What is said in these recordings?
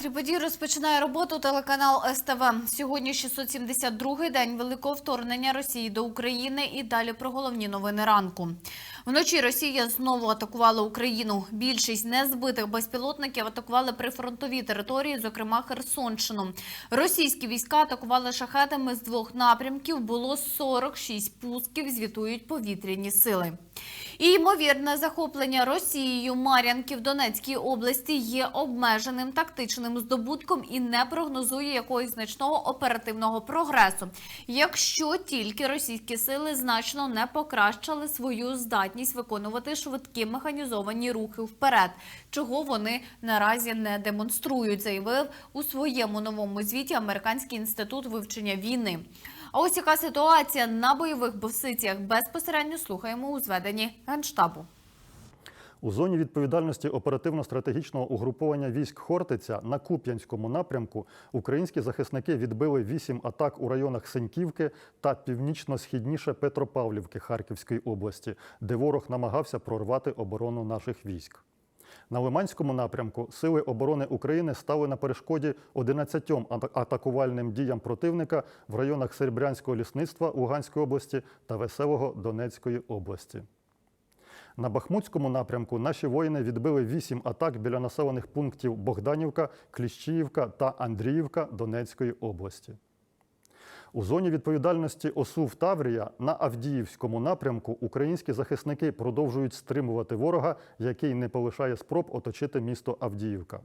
центрі подій розпочинає роботу телеканал СТВ. Сьогодні 672-й день великого вторгнення Росії до України. І далі про головні новини ранку. Вночі Росія знову атакувала Україну. Більшість незбитих безпілотників атакували прифронтові території, зокрема Херсонщину. Російські війська атакували шахетами з двох напрямків. Було 46 пусків. Звітують повітряні сили. І ймовірне захоплення Росією Мар'янки в Донецькій області є обмеженим тактичним здобутком і не прогнозує якогось значного оперативного прогресу, якщо тільки російські сили значно не покращили свою здатність виконувати швидкі механізовані рухи вперед, чого вони наразі не демонструють, заявив у своєму новому звіті Американський інститут вивчення війни. А ось яка ситуація на бойових босицях безпосередньо слухаємо у зведенні генштабу. У зоні відповідальності оперативно-стратегічного угруповання військ Хортиця на Куп'янському напрямку українські захисники відбили вісім атак у районах Сеньківки та північно-східніше Петропавлівки Харківської області, де ворог намагався прорвати оборону наших військ. На Лиманському напрямку Сили оборони України стали на перешкоді 11 ата- атакувальним діям противника в районах Серебрянського лісництва Луганської області та Веселого Донецької області. На Бахмутському напрямку наші воїни відбили вісім атак біля населених пунктів Богданівка, Кліщіївка та Андріївка Донецької області. У зоні відповідальності ОСУВ Таврія на Авдіївському напрямку українські захисники продовжують стримувати ворога, який не полишає спроб оточити місто Авдіївка.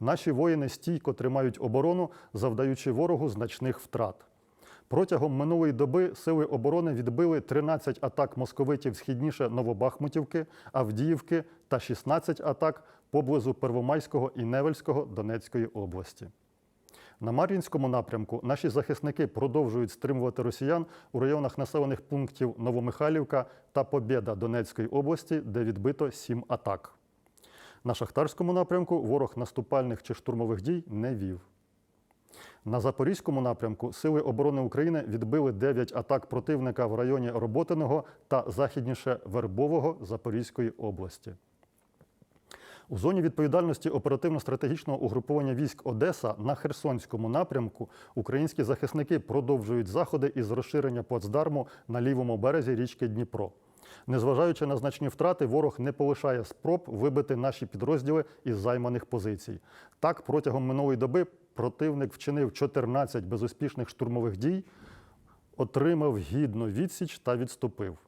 Наші воїни стійко тримають оборону, завдаючи ворогу значних втрат. Протягом минулої доби сили оборони відбили 13 атак московитів східніше Новобахмутівки, Авдіївки та 16 атак поблизу Первомайського і Невельського Донецької області. На Мар'їнському напрямку наші захисники продовжують стримувати росіян у районах населених пунктів Новомихайлівка та Побєда Донецької області, де відбито сім атак. На Шахтарському напрямку ворог наступальних чи штурмових дій не вів. На Запорізькому напрямку Сили оборони України відбили 9 атак противника в районі Роботиного та західніше Вербового Запорізької області. У зоні відповідальності оперативно-стратегічного угруповання військ Одеса на Херсонському напрямку українські захисники продовжують заходи із розширення плацдарму на лівому березі річки Дніпро. Незважаючи на значні втрати, ворог не полишає спроб вибити наші підрозділи із займаних позицій. Так, протягом минулої доби противник вчинив 14 безуспішних штурмових дій, отримав гідну відсіч та відступив.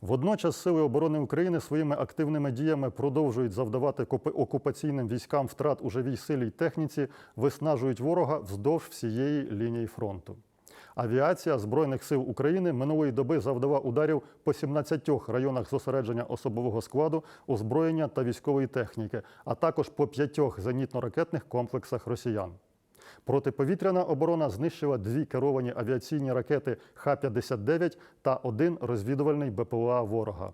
Водночас Сили оборони України своїми активними діями продовжують завдавати окупаційним військам втрат у живій силі й техніці, виснажують ворога вздовж всієї лінії фронту. Авіація Збройних сил України минулої доби завдала ударів по 17 районах зосередження особового складу, озброєння та військової техніки, а також по п'ятьох зенітно-ракетних комплексах росіян. Протиповітряна оборона знищила дві керовані авіаційні ракети Х-59 та один розвідувальний БПЛА ворога.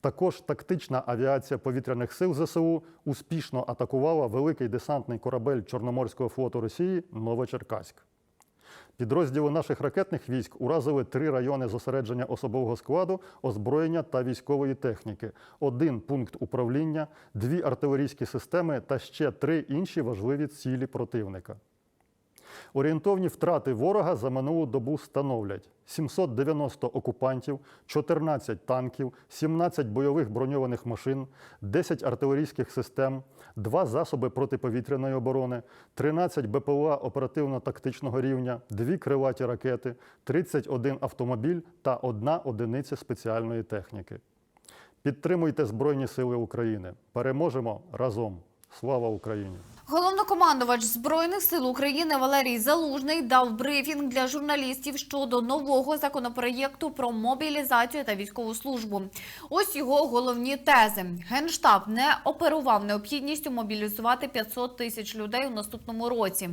Також тактична авіація повітряних сил ЗСУ успішно атакувала великий десантний корабель Чорноморського флоту Росії Новочеркаськ. Підрозділи наших ракетних військ уразили три райони зосередження особового складу, озброєння та військової техніки, один пункт управління, дві артилерійські системи та ще три інші важливі цілі противника. Орієнтовні втрати ворога за минулу добу становлять 790 окупантів, 14 танків, 17 бойових броньованих машин, 10 артилерійських систем, 2 засоби протиповітряної оборони, 13 БПЛА оперативно-тактичного рівня, 2 крилаті ракети, 31 автомобіль та 1 одиниця спеціальної техніки. Підтримуйте Збройні Сили України. Переможемо разом. Слава Україні! Головнокомандувач збройних сил України Валерій Залужний дав брифінг для журналістів щодо нового законопроєкту про мобілізацію та військову службу. Ось його головні тези. Генштаб не оперував необхідністю мобілізувати 500 тисяч людей у наступному році.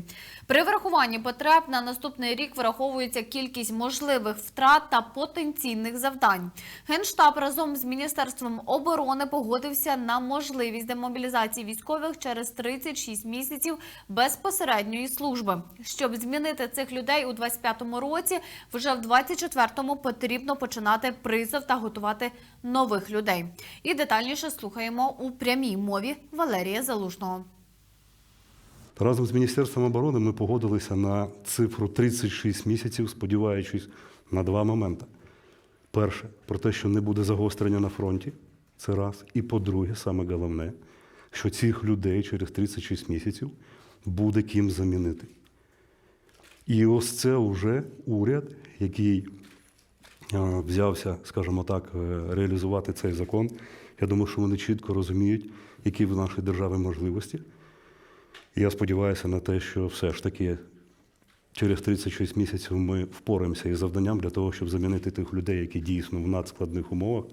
При врахуванні потреб на наступний рік враховується кількість можливих втрат та потенційних завдань. Генштаб разом з міністерством оборони погодився на можливість демобілізації військових через 36 місяців безпосередньої служби. Щоб змінити цих людей у 25-му році, вже в 24-му потрібно починати призов та готувати нових людей. І детальніше слухаємо у прямій мові Валерія Залужного. Разом з Міністерством оборони ми погодилися на цифру 36 місяців, сподіваючись на два моменти. Перше, про те, що не буде загострення на фронті, це раз. І по-друге, саме головне, що цих людей через 36 місяців буде ким замінити. І ось це вже уряд, який взявся, скажімо так, е, реалізувати цей закон. Я думаю, що вони чітко розуміють, які в нашій державі можливості. І я сподіваюся на те, що все ж таки через 36 місяців ми впораємося із завданням для того, щоб замінити тих людей, які дійсно в надскладних умовах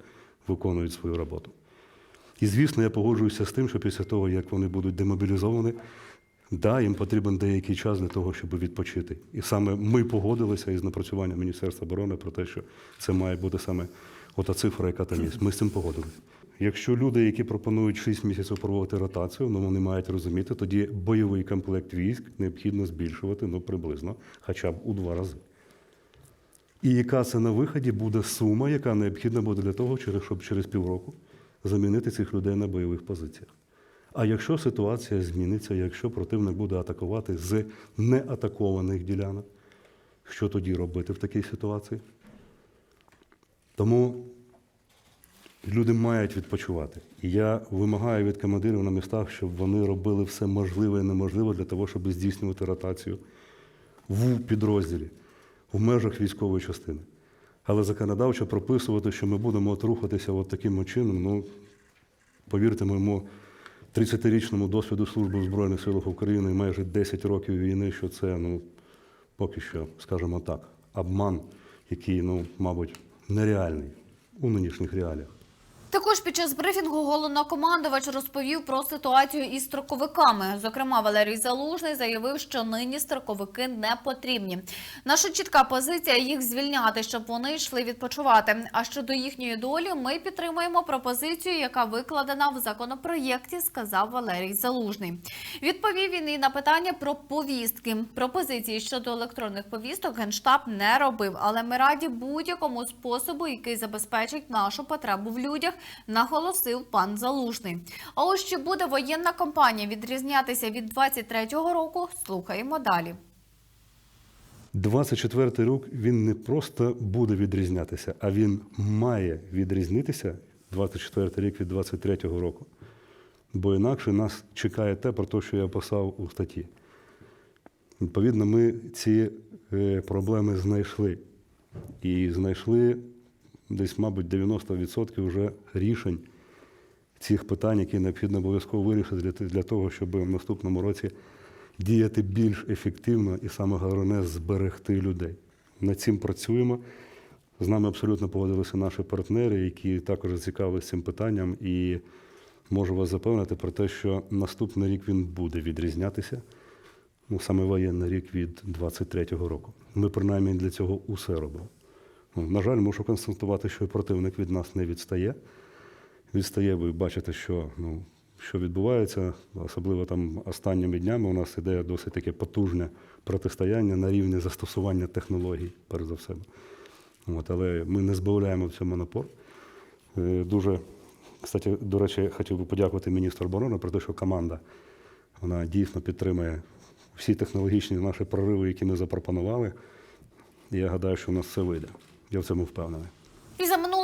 виконують свою роботу. І звісно, я погоджуюся з тим, що після того, як вони будуть демобілізовані, да, їм потрібен деякий час для того, щоб відпочити. І саме ми погодилися із напрацюванням Міністерства оборони про те, що це має бути саме ота цифра, яка там є. Ми з цим погодилися. Якщо люди, які пропонують 6 місяців проводити ротацію, ну вони мають розуміти, тоді бойовий комплект військ необхідно збільшувати ну приблизно, хоча б у два рази. І яка це на виході буде сума, яка необхідна буде для того, щоб через півроку замінити цих людей на бойових позиціях. А якщо ситуація зміниться, якщо противник буде атакувати з неатакованих ділянок, що тоді робити в такій ситуації? Тому люди мають відпочивати. І я вимагаю від командирів на містах, щоб вони робили все можливе і неможливе для того, щоб здійснювати ротацію в підрозділі, в межах військової частини. Але законодавчо прописувати, що ми будемо от рухатися от таким чином, ну, повірте моєму 30-річному досвіду служби в Збройних силах України і майже 10 років війни, що це, ну, поки що, скажімо так, обман, який, ну, мабуть, нереальний у нинішніх реаліях. Також під час брифінгу головнокомандувач розповів про ситуацію із строковиками. Зокрема, Валерій Залужний заявив, що нині строковики не потрібні. Наша чітка позиція їх звільняти, щоб вони йшли відпочивати. А щодо їхньої долі, ми підтримуємо пропозицію, яка викладена в законопроєкті, сказав Валерій Залужний. Відповів він і на питання про повістки. Пропозиції щодо електронних повісток генштаб не робив, але ми раді будь-якому способу, який забезпечить нашу потребу в людях, наголосив пан Залужний. А ось чи буде воєнна кампанія відрізнятися від 23-го року? Слухаємо далі. 24-й рік він не просто буде відрізнятися, а він має відрізнитися 24-й рік від 23-го року. Бо інакше нас чекає те, про те, що я писав у статті. Відповідно, ми ці е, проблеми знайшли. І знайшли десь, мабуть, 90% вже рішень цих питань, які необхідно обов'язково вирішити для, того, щоб в наступному році діяти більш ефективно і саме головне зберегти людей. Над цим працюємо. З нами абсолютно погодилися наші партнери, які також зацікавилися цим питанням. І можу вас запевнити про те, що наступний рік він буде відрізнятися, ну саме воєнний рік від 23-го року. Ми принаймні для цього усе робимо. Ну, на жаль, мушу констатувати, що противник від нас не відстає. Відстає, ви бачите, що, ну, що відбувається, особливо там останніми днями у нас іде досить таке потужне протистояння на рівні застосування технологій, перш за все. От, але ми не збавляємо в цьому напор. Е, Дуже, кстати, до речі, хотів би подякувати міністру оборони про те, що команда вона дійсно підтримує всі технологічні наші прориви, які ми запропонували. Я гадаю, що у нас все вийде. Я в цьому впевнений. І за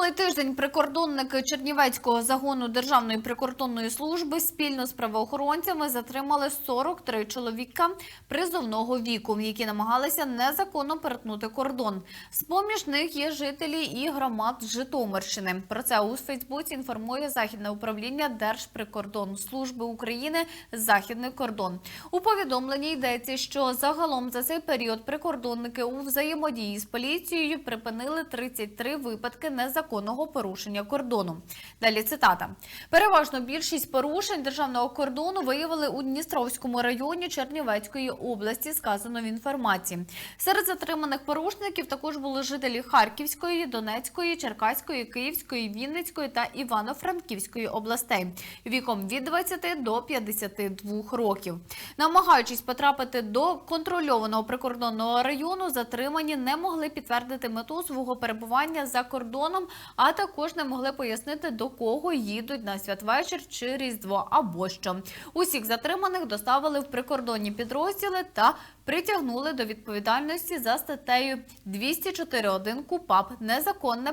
минулий тиждень прикордонники Чернівецького загону Державної прикордонної служби спільно з правоохоронцями затримали 43 чоловіка призовного віку, які намагалися незаконно перетнути кордон. З поміж них є жителі і громад Житомирщини. Про це у Фейсбуці інформує Західне управління Держприкордонслужби України Західний кордон. У повідомленні йдеться, що загалом за цей період прикордонники у взаємодії з поліцією припинили 33 випадки незаконного порушення кордону. Далі цитата: переважно більшість порушень державного кордону виявили у Дністровському районі Чернівецької області. Сказано в інформації. Серед затриманих порушників також були жителі Харківської, Донецької, Черкаської, Київської, Вінницької та Івано-Франківської областей віком від 20 до 52 років. Намагаючись потрапити до контрольованого прикордонного району, затримані не могли підтвердити мету свого перебування за кордоном а також не могли пояснити, до кого їдуть на святвечір чи Різдво або що. Усіх затриманих доставили в прикордонні підрозділи та притягнули до відповідальності за статтею 204.1 КУПАП незаконне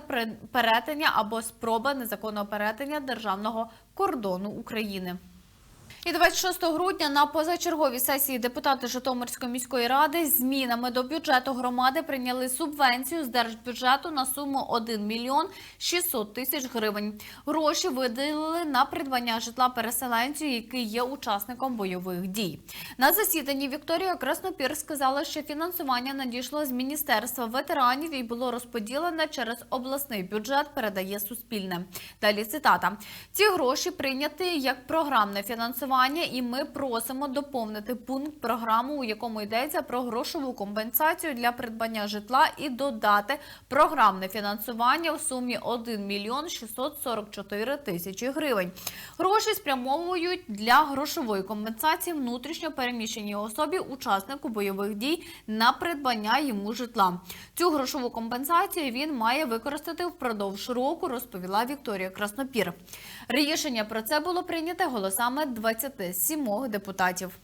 перетиння або спроба незаконного перетення державного кордону України. І 26 грудня на позачерговій сесії депутати Житомирської міської ради змінами до бюджету громади прийняли субвенцію з держбюджету на суму 1 мільйон 600 тисяч гривень. Гроші виділили на придбання житла переселенцю, який є учасником бойових дій. На засіданні Вікторія Краснопір сказала, що фінансування надійшло з міністерства ветеранів і було розподілене через обласний бюджет. Передає Суспільне. Далі цитата: ці гроші прийняті як програмне фінансування, і ми просимо доповнити пункт програми, у якому йдеться про грошову компенсацію для придбання житла, і додати програмне фінансування в сумі 1 мільйон 644 тисячі гривень. Гроші спрямовують для грошової компенсації внутрішньо переміщеній особі учаснику бойових дій на придбання йому житла. Цю грошову компенсацію він має використати впродовж року, розповіла Вікторія Краснопір. Рішення про це було прийнято голосами 27 депутатів.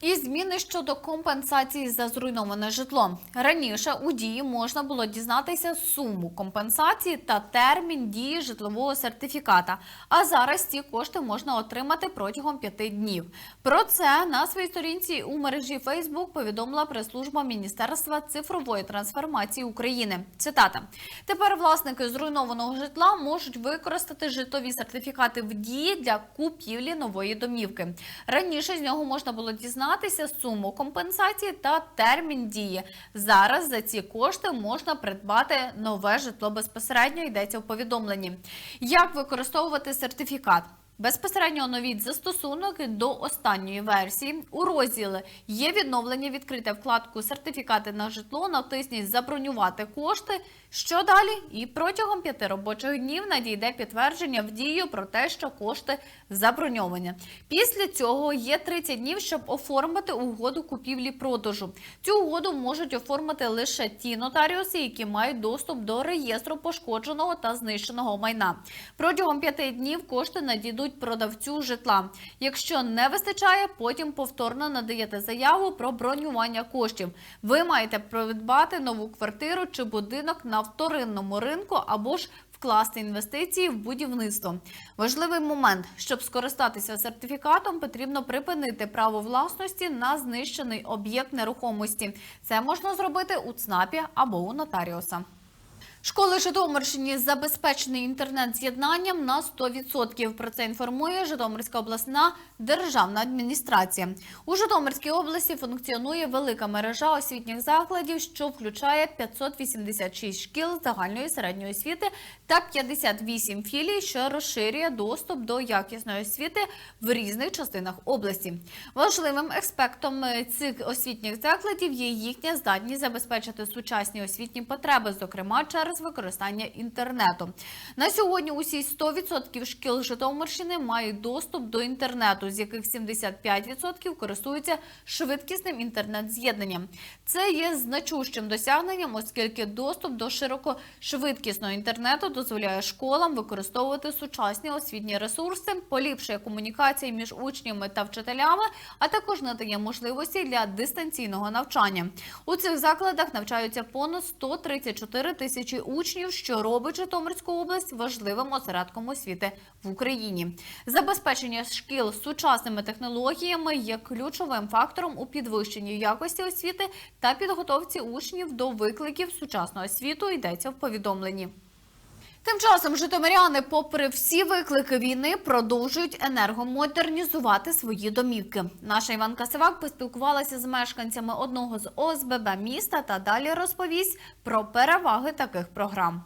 І зміни щодо компенсації за зруйноване житло. Раніше у дії можна було дізнатися суму компенсації та термін дії житлового сертифіката. А зараз ці кошти можна отримати протягом п'яти днів. Про це на своїй сторінці у мережі Facebook повідомила прес-служба Міністерства цифрової трансформації України. Цитата: тепер власники зруйнованого житла можуть використати житлові сертифікати в дії для купівлі нової домівки. Раніше з нього можна було дізнатися суму компенсації та термін дії. Зараз за ці кошти можна придбати нове житло безпосередньо. Йдеться в повідомленні. Як використовувати сертифікат? Безпосередньо оновіть застосунок до останньої версії. У розділі є відновлення відкрите вкладку Сертифікати на житло. Натисніть Забронювати кошти. Що далі? І протягом п'яти робочих днів надійде підтвердження в дію про те, що кошти заброньовані. Після цього є 30 днів, щоб оформити угоду купівлі-продажу. Цю угоду можуть оформити лише ті нотаріуси, які мають доступ до реєстру пошкодженого та знищеного майна. Протягом п'яти днів кошти надійдуть продавцю житла. Якщо не вистачає, потім повторно надаєте заяву про бронювання коштів. Ви маєте придбати нову квартиру чи будинок на вторинному ринку або ж вкласти інвестиції в будівництво. Важливий момент, щоб скористатися сертифікатом, потрібно припинити право власності на знищений об'єкт нерухомості. Це можна зробити у ЦНАПі або у нотаріуса. Школи Житомирщині забезпечені інтернет-з'єднанням на 100%. Про це інформує Житомирська обласна державна адміністрація. У Житомирській області функціонує велика мережа освітніх закладів, що включає 586 шкіл загальної середньої освіти та 58 філій, що розширює доступ до якісної освіти в різних частинах області. Важливим аспектом цих освітніх закладів є їхня здатність забезпечити сучасні освітні потреби, зокрема через використання інтернету. На сьогодні усі 100% шкіл Житомирщини мають доступ до інтернету, з яких 75% користуються швидкісним інтернет-з'єднанням. Це є значущим досягненням, оскільки доступ до широкошвидкісного інтернету дозволяє школам використовувати сучасні освітні ресурси, поліпшує комунікації між учнями та вчителями, а також надає можливості для дистанційного навчання. У цих закладах навчаються понад 134 тисячі учнів, що робить Житомирську область важливим осередком освіти в Україні. Забезпечення шкіл сучасними технологіями є ключовим фактором у підвищенні якості освіти та підготовці учнів до викликів сучасного світу. Йдеться в повідомленні. Тим часом житомиряни, попри всі виклики війни, продовжують енергомодернізувати свої домівки. Наша Іванка Сивак поспілкувалася з мешканцями одного з ОСББ міста та далі розповість про переваги таких програм.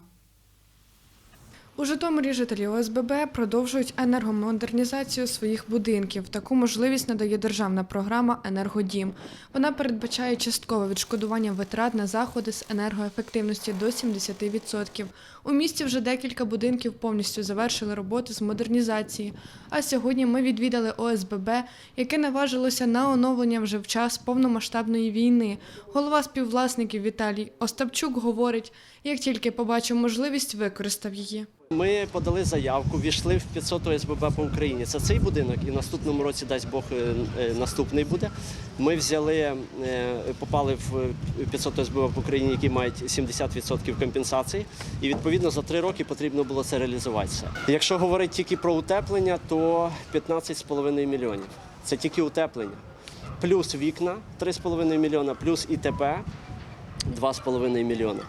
У Житомирі жителі ОСББ продовжують енергомодернізацію своїх будинків. Таку можливість надає державна програма Енергодім. Вона передбачає часткове відшкодування витрат на заходи з енергоефективності до 70%. У місті вже декілька будинків повністю завершили роботи з модернізації. А сьогодні ми відвідали ОСББ, яке наважилося на оновлення вже в час повномасштабної війни. Голова співвласників Віталій Остапчук говорить, як тільки побачив можливість, використав її. Ми подали заявку, війшли в 500 ОСББ по Україні. Це цей будинок, і в наступному році, дасть Бог, е, е, наступний буде. Ми взяли, е, попали в 500 ОСББ по Україні, які мають 70% компенсації. І відповідно за три роки потрібно було це реалізуватися. Якщо говорити тільки про утеплення, то 15,5 мільйонів. Це тільки утеплення. Плюс вікна 3,5 мільйона, плюс ІТП 2,5 мільйона.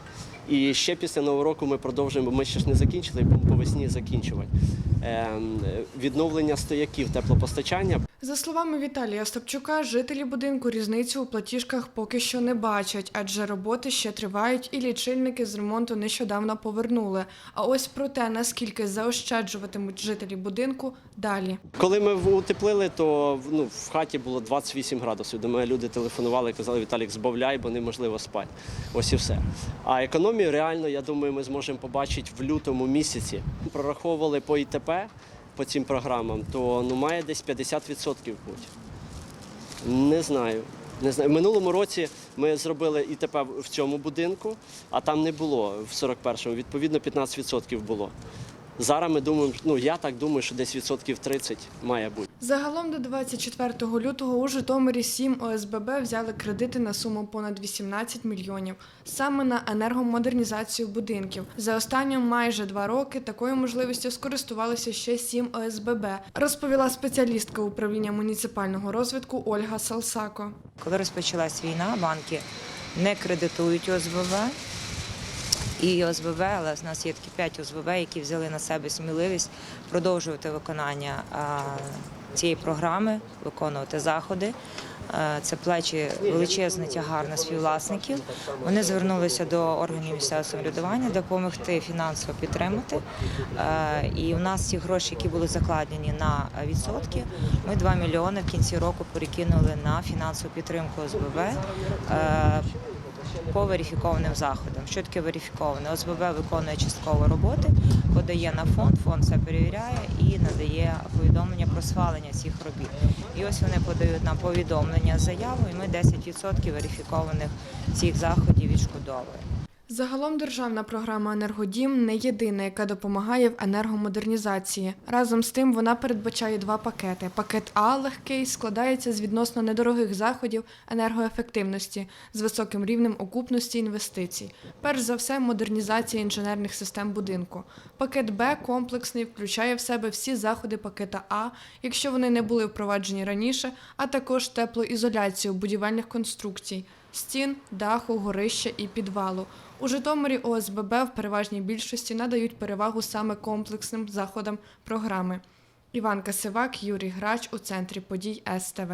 І ще після нового року ми продовжуємо. Ми ще ж не закінчили, будемо по весні закінчувати. Ем, відновлення стояків теплопостачання. За словами Віталія Остапчука, жителі будинку різницю у платіжках поки що не бачать, адже роботи ще тривають, і лічильники з ремонту нещодавно повернули. А ось про те, наскільки заощаджуватимуть жителі будинку, далі. Коли ми утеплили, то ну, в хаті було 28 градусів. До мене люди телефонували, і казали, Віталік, збавляй, бо неможливо спати. Ось і все. А економію реально, я думаю, ми зможемо побачити в лютому місяці. Прораховували по ІТП по цим програмам, то ну, має десь 50% бути. Не знаю. Не знаю. В минулому році ми зробили ІТП в цьому будинку, а там не було в 41-му. Відповідно, 15% було. Зараз ми думаємо, ну я так думаю, що десь відсотків 30 має бути. Загалом до 24 лютого у Житомирі 7 ОСББ взяли кредити на суму понад 18 мільйонів саме на енергомодернізацію будинків. За останні майже два роки такою можливістю скористувалися ще 7 ОСББ, розповіла спеціалістка управління муніципального розвитку Ольга Салсако. Коли розпочалась війна, банки не кредитують ОСББ. І ОСББ, але в нас є такі 5 ОСББ, які взяли на себе сміливість продовжувати виконання цієї програми, виконувати заходи. Це плечі величезний тягар на співвласників. Вони звернулися до органів місцевого самоврядування допомогти фінансово підтримати. І у нас ті гроші, які були закладені на відсотки, ми 2 мільйони в кінці року перекинули на фінансову підтримку ОСББ. По верифікованим заходам. Що таке верифіковане? ОСББ виконує частково роботи, подає на фонд, фонд це перевіряє і надає повідомлення про схвалення цих робіт. І ось вони подають нам повідомлення, заяву, і ми 10% верифікованих цих заходів відшкодовуємо. Загалом державна програма Енергодім не єдина, яка допомагає в енергомодернізації. Разом з тим вона передбачає два пакети. Пакет А легкий складається з відносно недорогих заходів енергоефективності з високим рівнем окупності інвестицій. Перш за все, модернізація інженерних систем будинку. Пакет Б комплексний, включає в себе всі заходи пакета А, якщо вони не були впроваджені раніше, а також теплоізоляцію будівельних конструкцій. Стін, даху, горища і підвалу. У Житомирі ОСББ в переважній більшості надають перевагу саме комплексним заходам програми. Іван Касивак, Юрій Грач у центрі подій СТВ.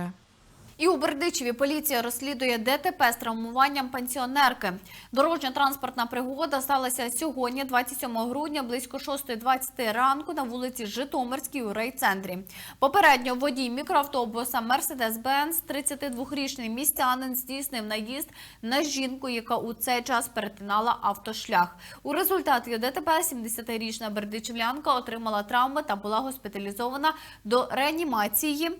І у Бердичеві поліція розслідує ДТП з травмуванням пенсіонерки. Дорожньо-транспортна пригода сталася сьогодні, 27 грудня, близько 6.20 ранку на вулиці Житомирській у райцентрі. Попередньо водій мікроавтобуса Мерседес-Бенц, 32-річний містянин, здійснив наїзд на жінку, яка у цей час перетинала автошлях. У результаті ДТП 70-річна бердичівлянка отримала травми та була госпіталізована до реанімації.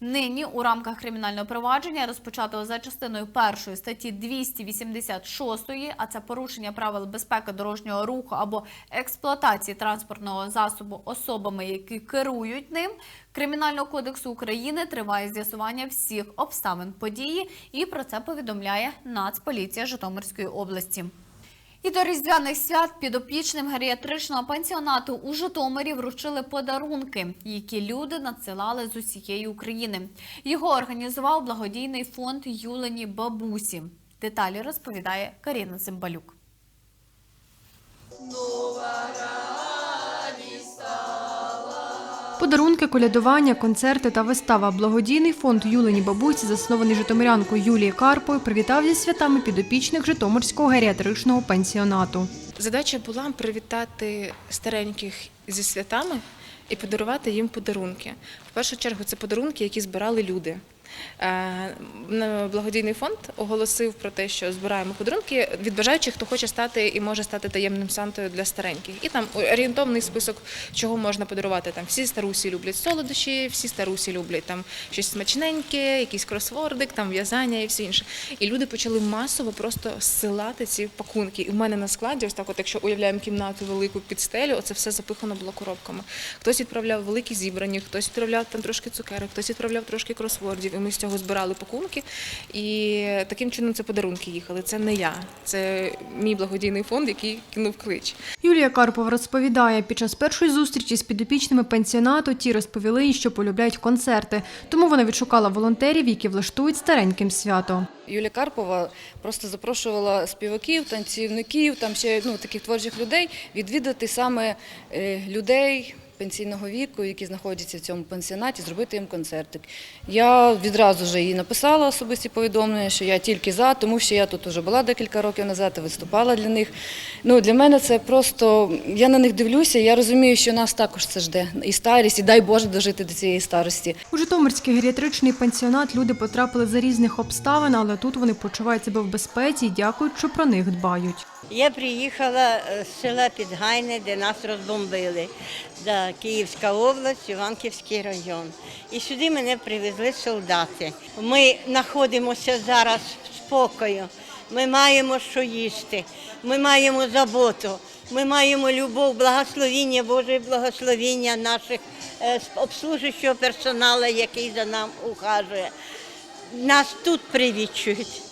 Нині у рамках кримінального провадження розпочатого за частиною першої статті 286, а це порушення правил безпеки дорожнього руху або експлуатації транспортного засобу особами, які керують ним. Кримінального кодексу України триває з'ясування всіх обставин події, і про це повідомляє Нацполіція Житомирської області. І до різдвяних свят підопічним геріатричного пансіонату у Житомирі вручили подарунки, які люди надсилали з усієї України. Його організував благодійний фонд Юлені Бабусі. Деталі розповідає Каріна Цимбалюк. Подарунки, колядування, концерти та вистава. Благодійний фонд Юлені бабусі, заснований житомирянкою Юлією Карпою, привітав зі святами підопічних Житомирського геріатричного пансіонату. Задача була привітати стареньких зі святами і подарувати їм подарунки. В першу чергу це подарунки, які збирали люди. Е, Благодійний фонд оголосив про те, що збираємо подарунки від бажаючих, хто хоче стати і може стати таємним сантою для стареньких. І там орієнтовний список, чого можна подарувати. Там всі старусі люблять солодощі, всі старусі люблять там щось смачненьке, якийсь кросвордик, там в'язання і все інше. І люди почали масово просто зсилати ці пакунки. І в мене на складі, ось так, от якщо уявляємо кімнату велику під стелю, оце все запихано було коробками. Хтось відправляв великі зібрані, хтось відправляв там трошки цукерок, хтось відправляв трошки кросвордів. Ми з цього збирали пакунки. І таким чином це подарунки їхали. Це не я, це мій благодійний фонд, який кинув клич. Юлія Карпова розповідає, під час першої зустрічі з підопічними пенсіонату ті розповіли, що полюбляють концерти. Тому вона відшукала волонтерів, які влаштують стареньким свято. Юлія Карпова просто запрошувала співаків, танцівників, там ще ну, таких творчих людей відвідати саме е, людей пенсійного віку, які знаходяться в цьому пансіонаті, зробити їм концертик. Я відразу вже їй написала особисті повідомлення, що я тільки за, тому що я тут вже була декілька років назад і виступала для них. Ну, для мене це просто, я на них дивлюся, я розумію, що нас також це жде. І старість, і дай Боже дожити до цієї старості. У Житомирський геріатричний пансіонат люди потрапили за різних обставин, але тут вони почувають себе в безпеці і дякують, що про них дбають. Я приїхала е, з села Підгайне, де нас розбомбили. Да, Київська область, Іванківський район. І сюди мене привезли солдати. Ми знаходимося зараз в спокою. Ми маємо що їсти, ми маємо заботу, ми маємо любов, благословіння, Боже благословіння наших е, обслужуючого персоналу, який за нам ухажує. Нас тут привічують.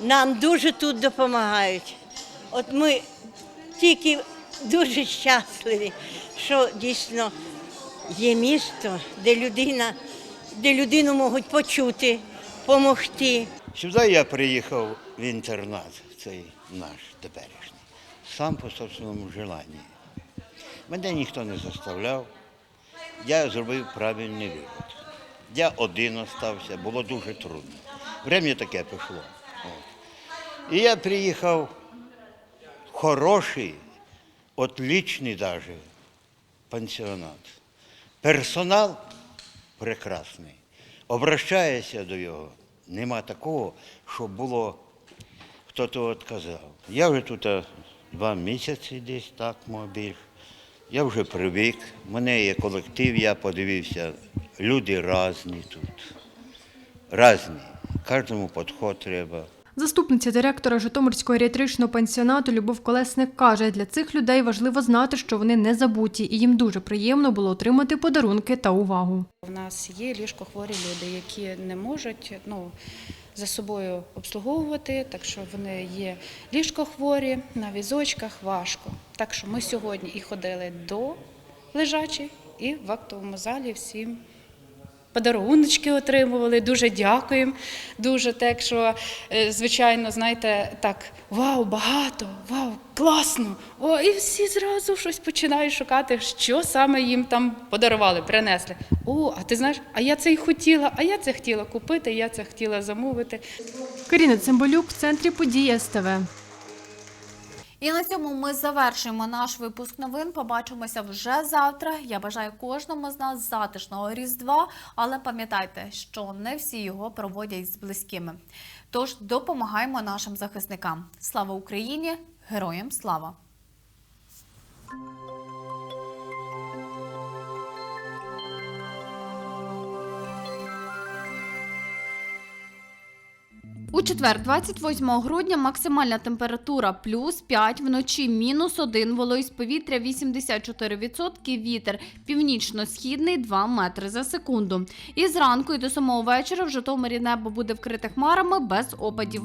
Нам дуже тут допомагають. От ми тільки дуже щасливі, що дійсно є місто, де людина, де людину можуть почути, допомогти. Сюди я приїхав в інтернат, цей наш теперішній, сам по собственному желанні. Мене ніхто не заставляв, я зробив правильний вибір. Я один остався, було дуже трудно. Врем'я таке пішло. От. І я приїхав хороший, отличний даже пансіонат. Персонал прекрасний. Обращаєшся до його. Нема такого, щоб було хто то відказав. Я вже тут два місяці десь так, може більше. Я вже привик, в мене є колектив, я подивився, люди різні тут. Різні. Кожному підход треба. Заступниця директора Житомирського геріатричного пансіонату Любов Колесник каже, для цих людей важливо знати, що вони не забуті, і їм дуже приємно було отримати подарунки та увагу. У нас є ліжкохворі люди, які не можуть ну, за собою обслуговувати, так що вони є ліжкохворі, на візочках важко. Так що ми сьогодні і ходили до лежачих, і в актовому залі всім подаруночки отримували. Дуже дякуємо. Дуже так, що, е, звичайно, знаєте, так, вау, багато, вау, класно. О, і всі зразу щось починають шукати, що саме їм там подарували, принесли. О, а ти знаєш, а я це й хотіла, а я це хотіла купити, я це хотіла замовити. Каріна Цимбалюк в центрі події СТВ. І на цьому ми завершуємо наш випуск новин. Побачимося вже завтра. Я бажаю кожному з нас затишного різдва, але пам'ятайте, що не всі його проводять з близькими. Тож допомагаємо нашим захисникам. Слава Україні! Героям слава! У четвер, 28 грудня, максимальна температура плюс 5, вночі мінус 1, вологість повітря 84%, вітер північно-східний 2 метри за секунду. І зранку і до самого вечора в Житомирі небо буде вкрите хмарами без опадів.